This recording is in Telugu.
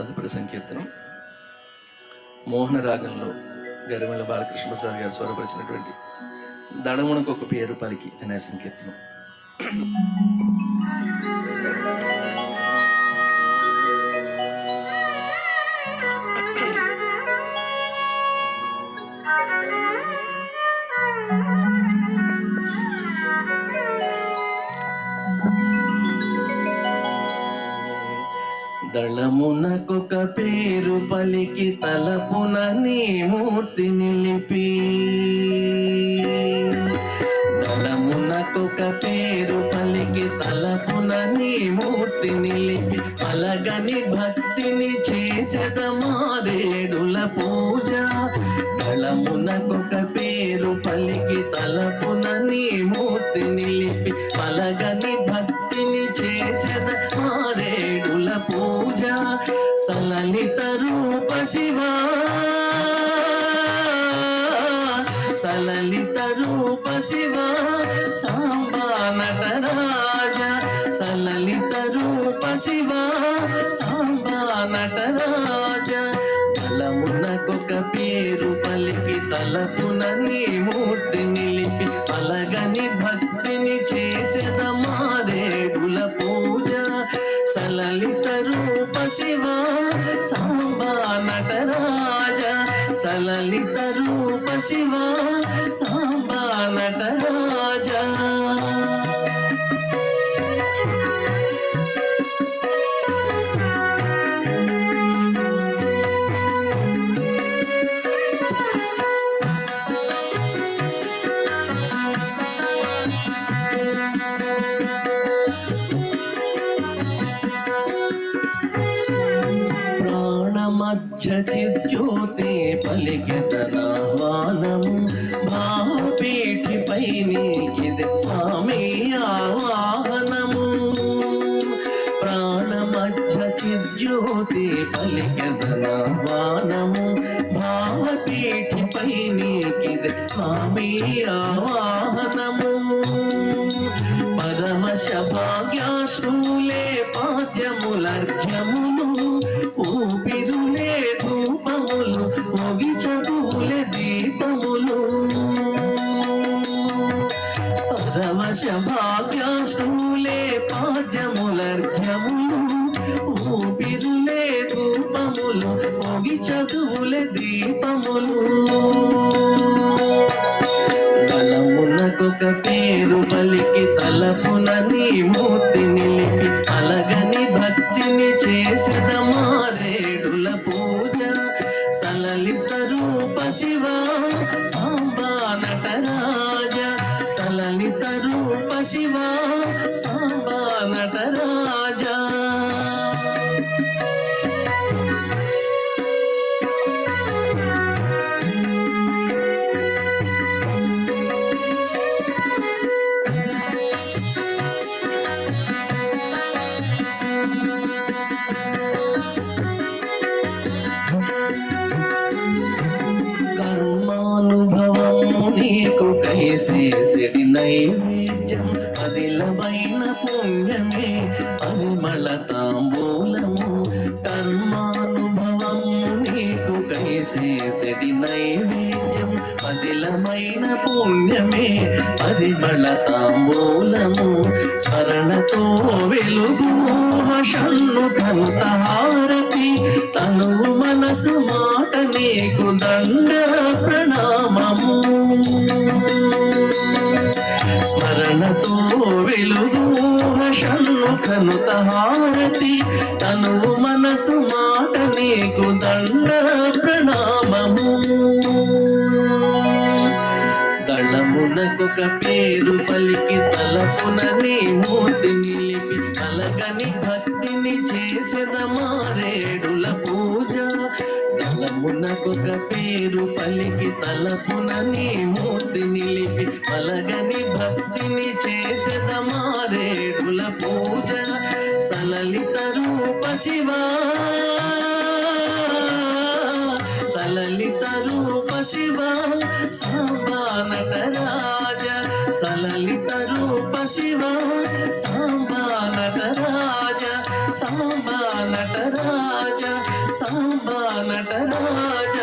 తదుపరి సంకీర్తనం. మోహన రాగంలో గరిమల బాలకృష్ణ ప్రసాద్ గారు స్వరపరిచినటువంటి దడమునకు ఒక పేరు పలికి అనే సంకీర్తనం. దళమునకొక పేరు పలికి తలపున నీ మూర్తి నిలిపి. దళమునకొక పేరు పలికి తలపున నీ మూర్తి నిలిపి. అలగని భక్తిని చేసెద మారేడుల పూజ. దళమునకొక పేరు పలికి తలపున నీ మూర్తి నిలిపి. పలగని భక్తిని చేసేద మారేడుల పూజ. సలలిత రూప శివా. సలలిత రూప శివ సాంబా నటరాజ సలలిత రూప శివ సాంబా నటరాజ తలమునకొక పేరు పలికి తలపున నీ మూర్తి నిలిపి అలగని భక్తిని చేసేద మారేడుల పూజ. సలలిత శివ సాంబా నటరాజ సలలిత రూప శివ సాంబా నటరాజ. ప్రాణమధ్య చిద్యోతి పలికితనాహ్వానము భావపీఠిపై నీకిది స్వామి ఆవాహనము ప్రాణమధ్య చిద్యోతి పలికితనాహ్వానము భావపీఠిపై నీకిది స్వామి ఆవాహనము పరమశ భాగ్యాశ్రులే పాద్యములర్ఘ్యములు ఊపిరులే భాగ్యాశ్రులే పాద్యములర్ఘ్యములు ఊపిరులే ధూపములు మొగి చదువులే దీపములు. తలమునకొక పేరు పలికి తలపున నీ మూర్తి నిలిపి అలగని భక్తిని చేసెద మారేడుల పూజ. సలలిత రూప శివ సాంబా నటరాజ సలలిత రూప శివ సాంబా నటరా కర్మానుభవము నీకు కైసేసిడి నైవేద్యం అదిలమైన పుణ్యమే పరిమళ తాంబూలము కర్మానుభవం నీకు కైసేసిడి నైవేద్యం అదిలమైన పుణ్యమే పరిమళ తాంబూలము స్మరణతో వెలుగు షణ్ను కంత హారతి తను మనసు మాట నీకు దండ ప్రణామ. తను మనసు మాట నీకు దండ ప్రణామము. దళమునకొక పేరు పలికి తలపున నీ మూర్తి నిలిపి అలగని భక్తిని చేసెద మారేడుల పూజ. దళమునకొక పేరు పలికి తలపున నీ మూర్తి నిలిపి అలగని భక్తిని చేసెద మారేడుల పూజ. సలలితరు శివ. సలలిత రూప శివ సాంబానటరాజ. సలలిత రూప శివ సాంబానటరాజ. సాంబానటరాజ సాంబానటరాజ.